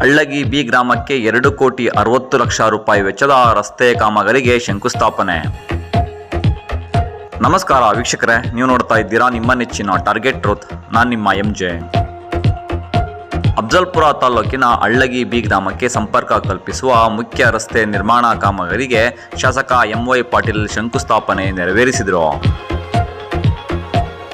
ಹಳ್ಳಗಿ B ಗ್ರಾಮಕ್ಕೆ ಎರಡು ಕೋಟಿ ಅರವತ್ತು ಲಕ್ಷ ರೂಪಾಯಿ ವೆಚ್ಚದ ರಸ್ತೆ ಕಾಮಗಾರಿಗೆ ಶಂಕುಸ್ಥಾಪನೆ. ನಮಸ್ಕಾರ ವೀಕ್ಷಕರೇ, ನೀವು ನೋಡ್ತಾ ಇದ್ದೀರಾ ನಿಮ್ಮ ನೆಚ್ಚಿನ ಟಾರ್ಗೆಟ್ ಟ್ರೂತ್. ನಾನು ನಿಮ್ಮ ಎಂ ಜೆ ಅಫ್ಜಲ್ಪುರ ತಾಲೂಕಿನ ಹಳ್ಳಗಿ ಬಿ ಗ್ರಾಮಕ್ಕೆ ಸಂಪರ್ಕ ಕಲ್ಪಿಸುವ ಮುಖ್ಯ ರಸ್ತೆ ನಿರ್ಮಾಣ ಕಾಮಗಾರಿಗೆ ಶಾಸಕ ಎಂ ವೈ ಪಾಟೀಲ್ ಶಂಕುಸ್ಥಾಪನೆ ನೆರವೇರಿಸಿದರು.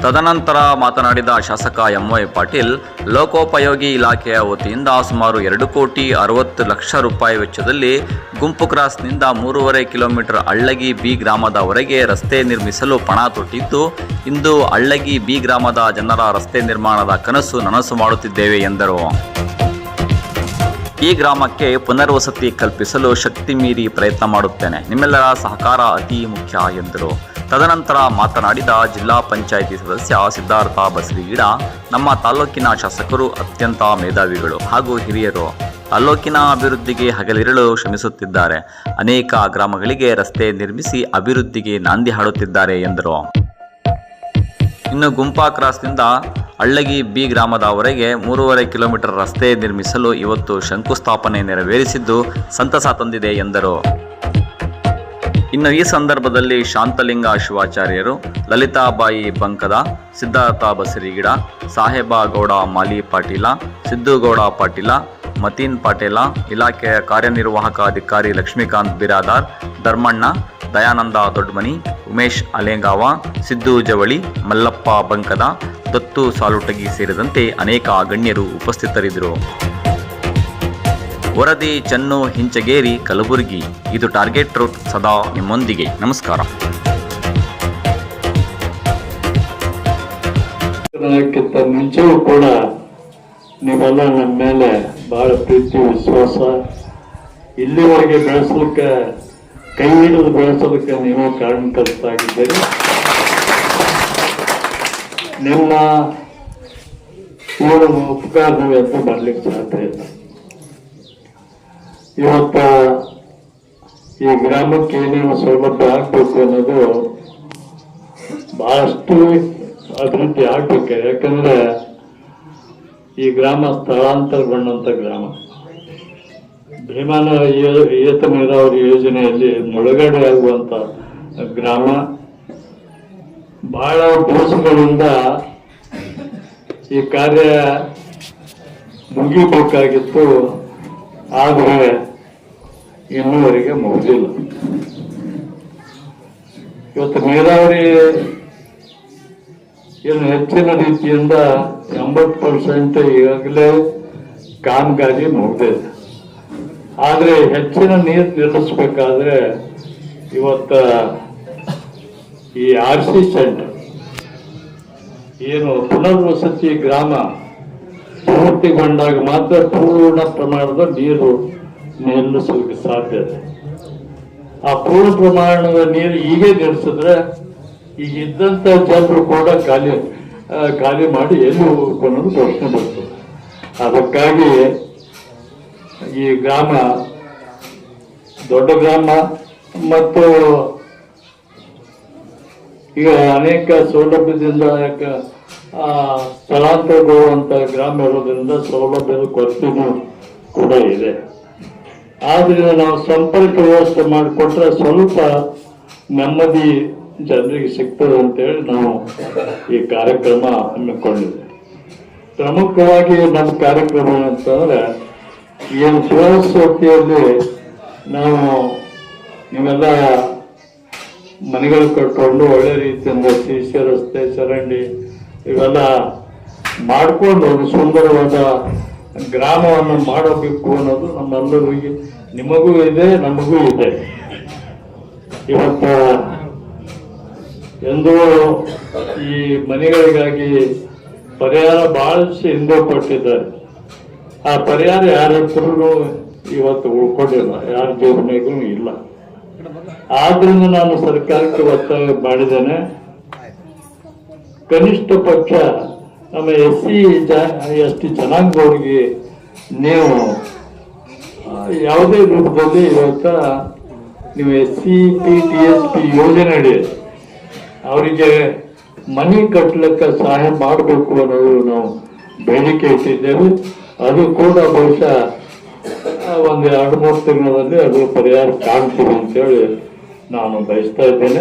ತದನಂತರ ಮಾತನಾಡಿದ ಶಾಸಕ ಎಂ ವೈ ಪಾಟೀಲ್, ಲೋಕೋಪಯೋಗಿ ಇಲಾಖೆಯ ವತಿಯಿಂದ ಸುಮಾರು ಎರಡು ಕೋಟಿ ಅರವತ್ತು ಲಕ್ಷ ರೂಪಾಯಿ ವೆಚ್ಚದಲ್ಲಿ ಗುಂಪು ಕ್ರಾಸ್ನಿಂದ ಮೂರುವರೆ ಕಿಲೋಮೀಟರ್ ಅಳ್ಳಗಿ ಬಿ ಗ್ರಾಮದವರೆಗೆ ರಸ್ತೆ ನಿರ್ಮಿಸಲು ಪಣ ತೊಟ್ಟಿದ್ದು, ಇಂದು ಅಳ್ಳಗಿ ಬಿ ಗ್ರಾಮದ ಜನರ ರಸ್ತೆ ನಿರ್ಮಾಣದ ಕನಸು ನನಸು ಮಾಡುತ್ತಿದ್ದೇವೆ ಎಂದರು. ಈ ಗ್ರಾಮಕ್ಕೆ ಪುನರ್ವಸತಿ ಕಲ್ಪಿಸಲು ಶಕ್ತಿ ಮೀರಿ ಪ್ರಯತ್ನ ಮಾಡುತ್ತೇನೆ. ನಿಮ್ಮೆಲ್ಲರ ಸಹಕಾರ ಅತಿ ಮುಖ್ಯ ಎಂದರು. ತದನಂತರ ಮಾತನಾಡಿದ ಜಿಲ್ಲಾ ಪಂಚಾಯಿತಿ ಸದಸ್ಯ ಸಿದ್ಧಾರ್ಥ ಬಸರಿಗಿಡ ನಮ್ಮ ತಾಲೂಕಿನ ಶಾಸಕರು ಅತ್ಯಂತ ಮೇಧಾವಿಗಳು ಹಾಗೂ ಹಿರಿಯರು. ತಾಲೂಕಿನ ಅಭಿವೃದ್ಧಿಗೆ ಹಗಲಿರಲು ಶ್ರಮಿಸುತ್ತಿದ್ದಾರೆ. ಅನೇಕ ಗ್ರಾಮಗಳಿಗೆ ರಸ್ತೆ ನಿರ್ಮಿಸಿ ಅಭಿವೃದ್ಧಿಗೆ ನಾಂದಿ ಹಾಡುತ್ತಿದ್ದಾರೆ ಎಂದರು. ಇನ್ನು ಗುಂಪಾ ಕ್ರಾಸ್ನಿಂದ ಹಳ್ಳಗಿ ಬಿ ಗ್ರಾಮದವರೆಗೆ ಮೂರುವರೆ ಕಿಲೋಮೀಟರ್ ರಸ್ತೆ ನಿರ್ಮಿಸಲು ಇವತ್ತು ಶಂಕುಸ್ಥಾಪನೆ ನೆರವೇರಿಸಿದ್ದು ಸಂತಸ ತಂದಿದೆ ಎಂದರು. ಇನ್ನು ಈ ಸಂದರ್ಭದಲ್ಲಿ ಶಾಂತಲಿಂಗ ಶಿವಾಚಾರ್ಯರು, ಲಲಿತಾಬಾಯಿ ಬಂಕದ, ಸಿದ್ಧಾರ್ಥ ಬಸರಿಗಿಡ ಸಾಹೇಬ ಗೌಡ ಮಾಲಿ ಪಾಟೀಲ ಸಿದ್ದುಗೌಡ ಪಾಟೀಲ, ಮತೀನ್ ಪಾಟೇಲ, ಇಲಾಖೆಯ ಕಾರ್ಯನಿರ್ವಾಹಕ ಅಧಿಕಾರಿ ಲಕ್ಷ್ಮೀಕಾಂತ್ ಬಿರಾದಾರ್, ಧರ್ಮಣ್ಣ, ದಯಾನಂದ ದೊಡ್ಡಮನಿ ಉಮೇಶ್ ಅಲೆಂಗಾವ, ಸಿದ್ದು ಜವಳಿ, ಮಲ್ಲಪ್ಪ ಬಂಕದ, ದತ್ತು ಸಾಲುಟಗಿ ಸೇರಿದಂತೆ ಅನೇಕ ಗಣ್ಯರು ಉಪಸ್ಥಿತರಿದ್ದರು. ವರದಿ ಚನ್ನು ಹಿಂಚಗೇರಿ ಕಲಬುರಗಿ, ಇದು ಟಾರ್ಗೆಟ್ ರೂಟ್ ಸದಾ ನಿಮ್ಮೊಂದಿಗೆ. ನಮಸ್ಕಾರ. ಮುಂಚೆಯೂ ಕೂಡ ನೀವೆಲ್ಲ ನಮ್ಮ ಮೇಲೆ ಬಹಳ ಪ್ರೀತಿ, ವಿಶ್ವಾಸ, ಇಲ್ಲಿವರೆಗೆ ಬೆಳೆಸಲಿಕ್ಕೆ ಕೈ ಹಿಡಿದು ಬೆಳೆಸೋದಕ್ಕೆ ನೀವು ಕಾರಣಕರ್ತಾಗಿದ್ದೀರಿ ನಿಮ್ಮ ಇವರ ಉಪಕಾರ ಅಂತ ಬರ್ಲಿಕ್ಕೆ ಸಾಧ್ಯ ಇಲ್ಲ. ಇವತ್ತ ಈ ಗ್ರಾಮಕ್ಕೆ ಏನೇನು ಸೌಲಭ್ಯ ಆಗ್ಬೇಕು ಅನ್ನೋದು ಬಹಳಷ್ಟು ಅಭಿವೃದ್ಧಿ ಆಗ್ಬೇಕು. ಯಾಕಂದ್ರೆ ಈ ಗ್ರಾಮ ಸ್ಥಳಾಂತರಗೊಂಡಂತ ಗ್ರಾಮ. ಭೀಮಾನ ಏತ ನೀರಾವರಿ ಯೋಜನೆಯಲ್ಲಿ ಮುಳುಗಡೆ ಆಗುವಂತ ಗ್ರಾಮ. ಬಹಳ ಬೋಸುಗಳಿಂದ ಈ ಕಾರ್ಯ ಮುಗಿಬೇಕಾಗಿತ್ತು ಆದರೆ ಇನ್ನೂವರೆಗೆ ಮುಗಿದಿಲ್ಲ. ಇವತ್ತು ನೀರಾವರಿ ಏನು ಹೆಚ್ಚಿನ ರೀತಿಯಿಂದ ಎಂಬತ್ತು ಪರ್ಸೆಂಟ್ ಈಗಾಗಲೇ ಕಾಮಗಾರಿ ಮುಗಿದಿದೆ. ಆದರೆ ಹೆಚ್ಚಿನ ನೀರು ನಿಲ್ಲಿಸ್ಬೇಕಾದ್ರೆ ಇವತ್ತ ಈ ಆರ್ ಸಿ ಸೆಂಟರ್, ಏನು ಪುನರ್ವಸತಿ ಗ್ರಾಮ ಪೂರ್ತಿಗೊಂಡಾಗ ಮಾತ್ರ ಪೂರ್ಣ ಪ್ರಮಾಣದ ನೀರು ನಿಲ್ಲಿಸಲಿಕ್ಕೆ ಸಾಧ್ಯ ಇದೆ. ಆ ಪೂರ್ಣ ಪ್ರಮಾಣದ ನೀರು ಹೀಗೆ ನಿಲ್ಲಿಸಿದ್ರೆ ಈಗ ಇದ್ದಂತ ಜನರು ಕೂಡ ಖಾಲಿ ಖಾಲಿ ಮಾಡಿ ಎಲ್ಲಿ ಹೋಗ್ಬೇಕು ಅನ್ನೋದು ಪ್ರಶ್ನೆ ಬರ್ತದೆ ಅದಕ್ಕಾಗಿ ಈ ಗ್ರಾಮ ದೊಡ್ಡ ಗ್ರಾಮ ಮತ್ತು ಈಗ ಅನೇಕ ಸೌಲಭ್ಯದಿಂದ ಅನೇಕ ಆ, ಸ್ಥಳಾಂತರಗೊಳ್ಳುವಂತ ಗ್ರಾಮ ಇರೋದ್ರಿಂದ ಸೌಲಭ್ಯದ ಕೊರತೆಯೂ ಕೂಡ ಇದೆ. ಆದ್ದರಿಂದ ನಾವು ಸಂಪರ್ಕ ವ್ಯವಸ್ಥೆ ಮಾಡಿಕೊಟ್ರೆ ಸ್ವಲ್ಪ ನೆಮ್ಮದಿ ಜನರಿಗೆ ಸಿಗ್ತದೆ ಅಂತೇಳಿ ನಾವು ಈ ಕಾರ್ಯಕ್ರಮ ಹಮ್ಮಿಕೊಂಡಿದ್ದೇವೆ. ಪ್ರಮುಖವಾಗಿ ನಮ್ಮ ಕಾರ್ಯಕ್ರಮ ಅಂತಂದ್ರೆ ಏನು ಶಿವಸತಿಯಲ್ಲಿ ನಾವು ನಿಮ್ಮೆಲ್ಲ ಮನೆಗಳು ಕಟ್ಕೊಂಡು ಒಳ್ಳೆ ರೀತಿಯಿಂದ ಶಿಷ್ಯ ರಸ್ತೆ, ಚರಂಡಿ ಇವೆಲ್ಲ ಮಾಡ್ಕೊಂಡು ಒಂದು ಸುಂದರವಾದ ಗ್ರಾಮವನ್ನು ಮಾಡಬೇಕು ಅನ್ನೋದು ನಮ್ಮೆಲ್ಲರಿಗೆ ನಿಮಗೂ ಇದೆ, ನಮಗೂ ಇದೆ. ಇವತ್ತು ಎಂದೂ ಈ ಮನೆಗಳಿಗಾಗಿ ಪರಿಹಾರ ಬಹಳಷ್ಟು ಹಿಂದೆ ಕೊಟ್ಟಿದ್ದಾರೆ. ಆ ಪರಿಹಾರ ಯಾರ ಹತ್ರನೂ ಇವತ್ತು ಉಳ್ಕೊಂಡಿಲ್ಲ. ಯಾರ ಜೋಬನೆಗೂ ಇಲ್ಲ. ಆದ್ರಿಂದ ನಾನು ಸರ್ಕಾರಕ್ಕೆ ಒತ್ತಾಯ ಮಾಡಿದ್ದೇನೆ. ಕನಿಷ್ಠ ಪಕ್ಷ ನಮ್ಮ ಎಸ್ ಸಿ ಎಸ್ ಟಿ ಜನಾಂಗದವ್ರಿಗೆ ನೀವು ಯಾವುದೇ ರೂಪದಲ್ಲಿ ಇವತ್ತ ನೀವು S C, P, T, S P ಯೋಜನೆ ಅಡಿ ಅವರಿಗೆ ಮನೆ ಕಟ್ಟಲಿಕ್ಕೆ ಸಹಾಯ ಮಾಡಬೇಕು ಅನ್ನೋದು ನಾವು ಬೇಡಿಕೆ ಇಟ್ಟಿದ್ದೇವೆ. ಅದು ಕೂಡ ಬಹುಶಃ ಒಂದು ಎರಡು ಮೂರು ತಿಂಗಳಲ್ಲಿ ಅದು ಪರಿಹಾರ ಕಾಣ್ತೀವಿ ಅಂತೇಳಿ ನಾನು ಬಯಸ್ತಾ ಇದ್ದೇನೆ.